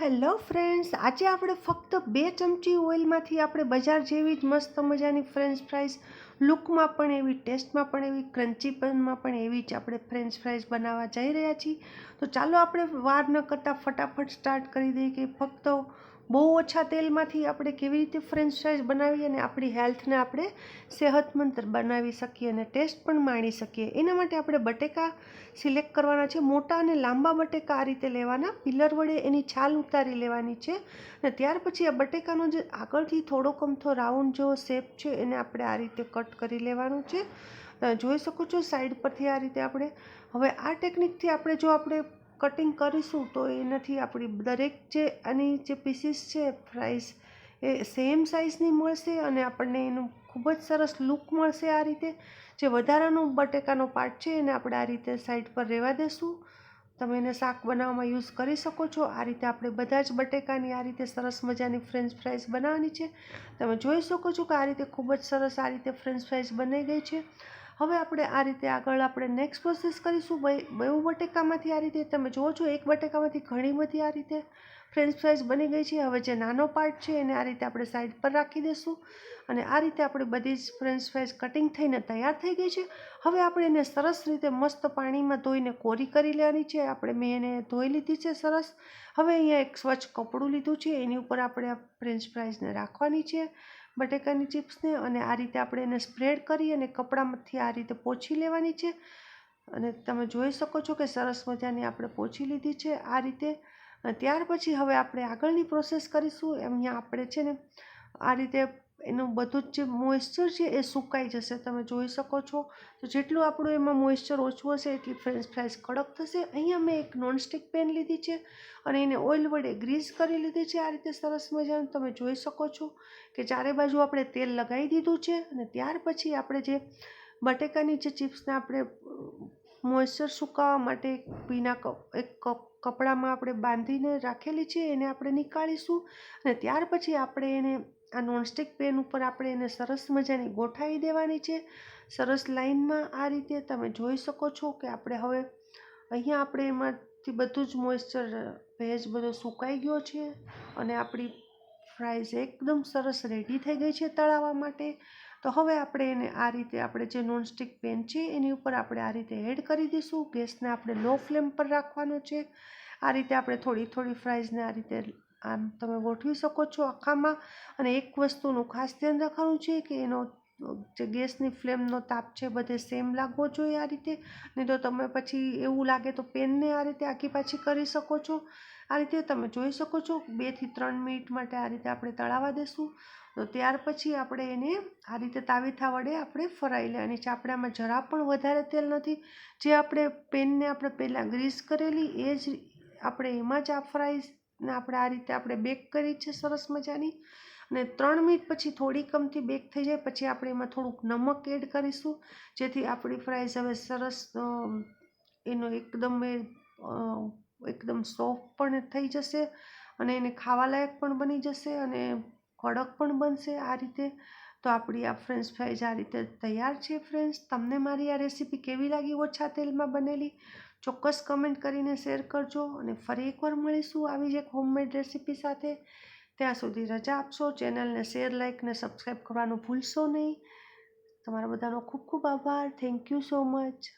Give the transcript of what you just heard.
Hello friends, આજે આપણે ફક્ત બે ચમચી ઓઇલમાંથી આપણે બજાર જેવી જ મસ્ત મજાની ફ્રેન્ચ ફ્રાઈઝ લુકમાં પણ એવી, ટેસ્ટમાં પણ એવી ક્રન્ચીપનમાં પણ એવી જ આપણે ફ્રેન્ચ ફ્રાઈઝ બનાવવા જઈ રહ્યા છીએ. તો ચાલો આપણે વાર ન કરતાં ફટાફટ સ્ટાર્ટ કરી દઈએ કે ફક્ત બહુ ઓછા તેલમાંથી આપણે કેવી રીતે ફ્રેન્ચ ફ્રાઈઝ બનાવી અને આપણી હેલ્થને આપણે સેહતમંદ બનાવી શકીએ અને ટેસ્ટ પણ માણી શકીએ. એના માટે આપણે બટેકા સિલેક્ટ કરવાના છે. મોટા અને લાંબા બટેકા આ રીતે લેવાના. પિલર વડે એની છાલ ઉતારી લેવાની છે અને ત્યાર પછી આ બટેકાનો જે આગળથી થોડોક અમથો રાઉન્ડ જેવો શેપ છે એને આપણે આ રીતે કટ કરી લેવાનું છે. જોઈ શકો છો સાઈડ પરથી આ રીતે આપણે. હવે આ ટેકનિકથી આપણે જો આપણે કટિંગ કરીશું તો એનાથી આપણી. દરેક જે આની જે પીસીસ છે ફ્રાઈસ એ સેમ સાઇઝની મળશે અને આપણને એનું ખૂબ જ સરસ લુક મળશે આ રીતે. જે વધારાનો બટેકાનો પાર્ટ છે એને આપણે આ રીતે સાઈડ પર રહેવા દેશું. તમે એને શાક બનાવવામાં યુઝ કરી શકો છો. આ રીતે આપણે બધા જ બટેકાની આ રીતે સરસ મજાની ફ્રેન્ચ ફ્રાઈઝ બનાવવાની છે. તમે જોઈ શકો છો કે આ રીતે ખૂબ જ સરસ આ રીતે ફ્રેન્ચ ફ્રાઈઝ બની ગઈ છે. હવે આપણે આ રીતે આગળ આપણે નેક્સ્ટ પ્રોસેસ કરીશું. બે બટેકામાંથી આ રીતે તમે જુઓ છો, એક બટેકામાંથી ઘણી બધી આ રીતે ફ્રેન્ચ ફ્રાઈઝ બની ગઈ છે. હવે જે નાનો પાર્ટ છે એને આ રીતે આપણે સાઈડ પર રાખી દઈશું અને આ રીતે આપણી બધી જ ફ્રેન્ચ ફ્રાઈઝ કટિંગ થઈને તૈયાર થઈ ગઈ છે. હવે આપણે એને સરસ રીતે મસ્ત પાણીમાં ધોઈને કોરી કરી લેવાની છે. આપણે મેં એને ધોઈ લીધી છે સરસ. હવે અહીંયા એક સ્વચ્છ કપડું લીધું છે. એની ઉપર આપણે ફ્રેન્ચ ફ્રાઈઝને રાખવાની છે બટેકાની ચિપ્સને અને આ રીતે આપણે એને સ્પ્રેડ કરી અને કપડામાંથી આ રીતે પોછી લેવાની છે. અને તમે જોઈ શકો છો કે સરસ મજાની આપણે પોછી લીધી છે આ રીતે. ત્યાર પછી હવે આપણે આગળની પ્રોસેસ કરીશું. એમ અહીંયા આપણે છે ને આ રીતે એનું બધું જ જે મોઇશ્ચર છે એ સુકાઈ જશે. તમે જોઈ શકો છો. તો જેટલું આપણું એમાં મોઇશ્ચર ઓછું હશે એટલી ફ્રેન્ચ ફ્રાઈઝ કડક થશે. અહીંયા મેં એક નોનસ્ટિક પેન લીધી છે અને એને ઓઇલ વડે ગ્રીસ કરી લીધી છે. આ રીતે સરસ મજાનું તમે જોઈ શકો છો કે ચારે બાજુ આપણે તેલ લગાવી દીધું છે અને ત્યાર પછી આપણે જે બટેકાની જે ચિપ્સને આપણે મોઇશ્ચર સુકાવવા માટે ભીના એક કપડામાં આપણે બાંધીને રાખેલી છે, એને આપણે નીકાળીશું અને ત્યાર પછી આપણે એને આ નોનસ્ટિક પેન ઉપર આપણે એને સરસ મજાની ગોઠાવી દેવાની છે. સરસ લાઇનમાં આ રીતે તમે જોઈ શકો છો કે આપણે હવે અહીંયા આપણે એમાંથી બધું જ મોઇશ્ચર ભેજ બધો સુકાઈ ગયો છે અને આપણી ફ્રાઈઝ એકદમ સરસ રેડી થઈ ગઈ છે તળાવવા માટે. તો હવે આપણે એને આ રીતે, આપણે જે નોનસ્ટિક પેન છે એની ઉપર આપણે આ રીતે એડ કરી દઈશું. ગેસને આપણે લો ફ્લેમ પર રાખવાનો છે. આ રીતે આપણે થોડી થોડી ફ્રાઈઝને આ રીતે આમ તમે ગોઠવી શકો છો આખામાં. અને એક વસ્તુનું ખાસ ધ્યાન રાખવાનું છે કે એનો જે ગેસની ફ્લેમનો તાપ છે બધે સેમ લાગવો જોઈએ આ રીતે. નહીં તો તમે પછી એવું લાગે તો પેનને આ રીતે આખી પાછી કરી શકો છો. આ રીતે તમે જોઈ શકો છો બેથી ત્રણ મિનિટ માટે આ રીતે આપણે તળાવવા દેશું. તો ત્યાર પછી આપણે એને આ રીતે તાવીથા વડે આપણે ફરાઈ લેવાની છે આપણે આમાં જરા પણ વધારે તેલ નથી. જે આપણે પેનને આપણે પહેલાં ગ્રીસ કરેલી એ જ આપણે એમાં જ આ ફ્રાઈઝને આપણે આ રીતે આપણે બેક કરી છે સરસ મજાની. અને ત્રણ મિનિટ પછી થોડી કમથી બેક થઈ જાય, પછી આપણે એમાં થોડુંક નમક એડ કરીશું, જેથી આપણી ફ્રાઈઝ હવે સરસ એનો એકદમ એ એકદમ સોફ્ટ પણ થઈ જશે અને એને ખાવાલાયક પણ બની જશે અને કડક પણ બનશે આ રીતે. તો આપણી આ ફ્રેન્ચ ફ્રાઈઝ આ રીતે તૈયાર છે ફ્રેન્ડ્સ તમને મારી આ રેસીપી કેવી લાગી ઓછા તેલમાં બનેલી? ચોક્કસ કમેન્ટ કરીને શેર કરજો અને ફરી એકવાર મળીશું આવી જ એક હોમમેડ રેસીપી સાથે. ત્યાં સુધી રજા આપશો. ચેનલને શેર લાઇક ને સબસ્ક્રાઈબ કરવાનું ભૂલશો નહીં. તમારા બધાનો ખૂબ ખૂબ આભાર. Thank you so much.